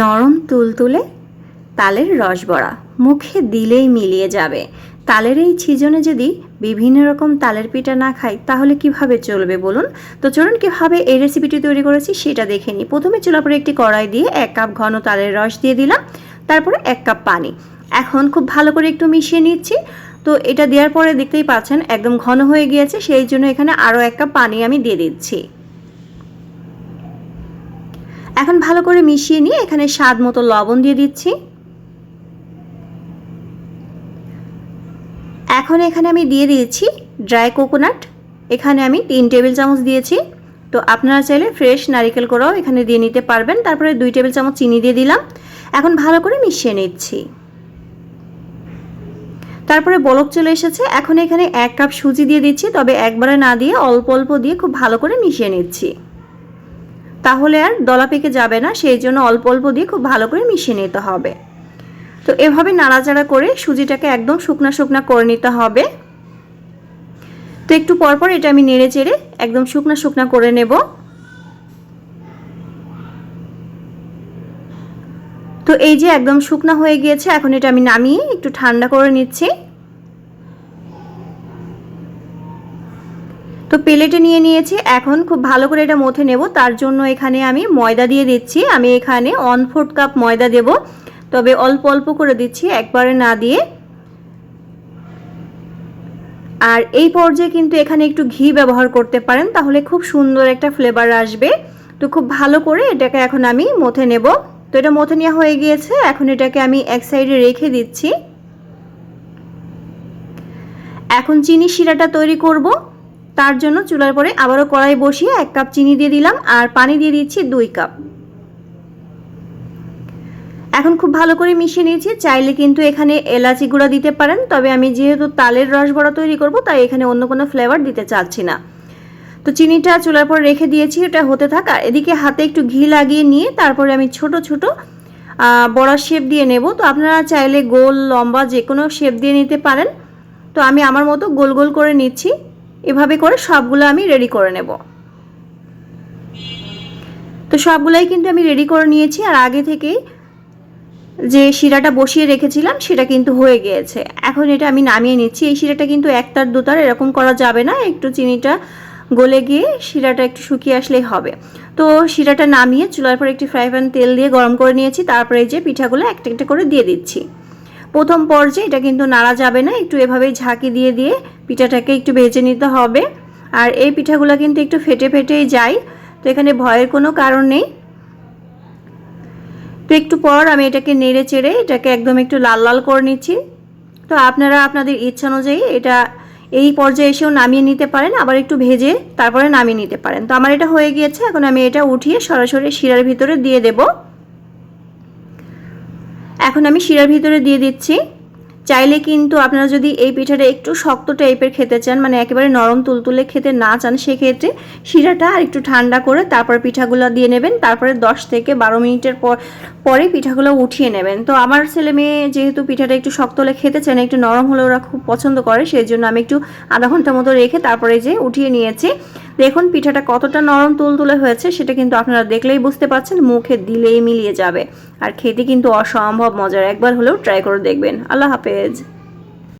নরম তুলতুলে তালের রস বড়া। মুখে দিলেই মিলিয়ে যাবে। তালের এই সিজনে যদি বিভিন্ন রকম তালের পিঠা না খাই, তাহলে কীভাবে চলবে বলুন? তো চলুন কীভাবে এই রেসিপিটি তৈরি করেছি সেটা দেখে নিই। প্রথমে চুলার পরে একটি কড়াই দিয়ে এক কাপ ঘন তালের রস দিয়ে দিলাম। তারপরে এক কাপ পানি। এখন খুব ভালো করে একটু মিশিয়ে নিচ্ছি। তো এটা দেওয়ার পরে দেখতেই পাচ্ছেন একদম ঘন হয়ে গিয়েছে, সেই জন্য এখানে আরও এক কাপ পানি আমি দিয়ে দিচ্ছি। এখন ভালো করে মিশিয়ে নিয়ে এখানে স্বাদ মতো লবণ দিয়ে দিচ্ছি। এখন এখানে আমি দিয়ে দিয়েছি ড্রাই কোকোনাট। এখানে আমি তিন টেবিল চামচ দিয়েছি। তো আপনারা চাইলে ফ্রেশ নারিকেল করাও এখানে দিয়ে নিতে পারবেন। তারপরে দুই টেবিল চামচ চিনি দিয়ে দিলাম। এখন ভালো করে মিশিয়ে নিচ্ছি। তারপরে বলক চলে এসেছে। এখন এখানে এক কাপ সুজি দিয়ে দিচ্ছি। তবে একবারে না দিয়ে অল্প অল্প দিয়ে খুব ভালো করে মিশিয়ে নিচ্ছি। তাহলে আর দলা পেকে যাবে না, সেই জন্য অল্প অল্প দিয়ে খুব ভালো করে মিশিয়ে নিতে হবে। তো এভাবে নাড়াচাড়া করে সুজিটাকে একদম শুকনা শুকনা করে নিতে হবে। তো একটু পরপর এটা আমি নেড়ে চেড়ে একদম শুকনা শুকনা করে নেব। তো এই যে একদম শুকনা হয়ে গিয়েছে, এখন এটা আমি নামিয়ে একটু ঠান্ডা করে নিচ্ছি। তো প্লেটে নিয়ে নিয়েছি। এখন খুব ভালো করে এটা মথে নেব। তার জন্য এখানে আমি ময়দা দিয়ে দিচ্ছি। আমি এখানে ওয়ান ফোর্থ কাপ ময়দা দেব। তবে অল্প অল্প করে দিচ্ছি, একবারে না দিয়ে। আর এই পর্যায়ে কিন্তু এখানে একটু ঘি ব্যবহার করতে পারেন, তাহলে খুব সুন্দর একটা ফ্লেভার আসবে। তো খুব ভালো করে এটাকে এখন আমি মথে নেব। তো এটা মথে নেওয়া হয়ে গিয়েছে। এখন এটাকে আমি এক সাইডে রেখে দিচ্ছি। এখন চিনি শিরাটা তৈরি করব। তার জন্য চুলার পরে আবারও কড়াই বসিয়ে এক কাপ চিনি দিয়ে দিলাম আর পানি দিয়ে দিচ্ছি দুই কাপ। এখন খুব ভালো করে মিশিয়ে নিয়েছি। চাইলে কিন্তু এখানে এলাচি গুঁড়া দিতে পারেন, তবে আমি যেহেতু তালের রস বড়া তৈরি করব, তাই এখানে অন্য কোনো ফ্লেভার দিতে চাচ্ছি না। তো চিনিটা চুলার পর রেখে দিয়েছি, এটা হতে থাক। এদিকে হাতে একটু ঘি লাগিয়ে নিয়ে তারপরে আমি ছোট ছোট বড়া শেপ দিয়ে নেব। তো আপনারা চাইলে গোল, লম্বা যে কোনো শেপ দিয়ে নিতে পারেন। তো আমি আমার মতো গোল গোল করে নিচ্ছি। এভাবে করে সবগুলো আমি রেডি করে নেব। তো সবগুলাই কিন্তু আমি রেডি করে নিয়েছি আর আগে থেকেই যে শিরাটা বসিয়ে রেখেছিলাম সেটা কিন্তু হয়ে গিয়েছে। এখন এটা আমি নামিয়ে নিচ্ছি। এই শিরাটা কিন্তু একটার দুতার এরকম করা যাবে না। একটু চিনিটা গলে গিয়ে শিরাটা একটু শুকিয়ে আসলেই হবে। তো শিরাটা নামিয়ে চুলার পর একটি ফ্রাই প্যান তেল দিয়ে গরম করে নিয়েছি। তারপরে এই যে পিঠাগুলো একটা একটা করে দিয়ে দিচ্ছি। প্রথম পর্যায়ে এটা কিন্তু নাড়া যাবে না, একটু এভাবেই ঝাঁকি দিয়ে দিয়ে পিঠাটাকে একটু ভেজে নিতে হবে। আর এই পিঠাগুলো কিন্তু একটু ফেটে ফেটেই যায়, তো এখানে ভয়ের কোনো কারণ নেই। তো একটু পর আমি এটাকে নেড়ে চেড়ে এটাকে একদম একটু লাল লাল করে নিচ্ছি। তো আপনারা আপনাদের ইচ্ছা অনুযায়ী এটা এই পর্যায়ে এসেও নামিয়ে নিতে পারেন, আবার একটু ভেজে তারপরে নামিয়ে নিতে পারেন। তো আমার এটা হয়ে গিয়েছে, এখন আমি এটা উঠিয়ে সরাসরি শিরার ভিতরে দিয়ে দেব। এখন আমি শিরার ভিতরে দিয়ে দিচ্ছি। চাইলে কিন্তু আপনারা যদি এই পিঠাটা একটু শক্ত টাইপের খেতে চান মানে একেবারে নরম তুলতুলে খেতে না চান, সেক্ষেত্রে শিরাটা আর একটু ঠান্ডা করে তারপর পিঠাগুলো দিয়ে নেবেন। তারপরে 10 থেকে বারো মিনিটের পর, পরে পিঠাগুলো উঠিয়ে নেবেন। তো আমার ছেলে মেয়ে যেহেতু পিঠাটা একটু শক্ত হলে খেতে চান একটু নরম হলে ওরা খুব পছন্দ করে সেই জন্য আমি একটু আধা ঘণ্টা মতো রেখে তারপরে যে উঠিয়ে নিয়েছি দেখুন, পিঠাটা কতটা নরম তুলতুলে হয়েছে, সেটা কিন্তু আপনারা দেখলেই বুঝতে পারছেন, মুখে দিলেই মিলিয়ে যাবে। আর খেতে কিন্তু অসম্ভব মজার, একবার হলেও ট্রাই করে দেখবেন। আল্লাহ হাফেজ।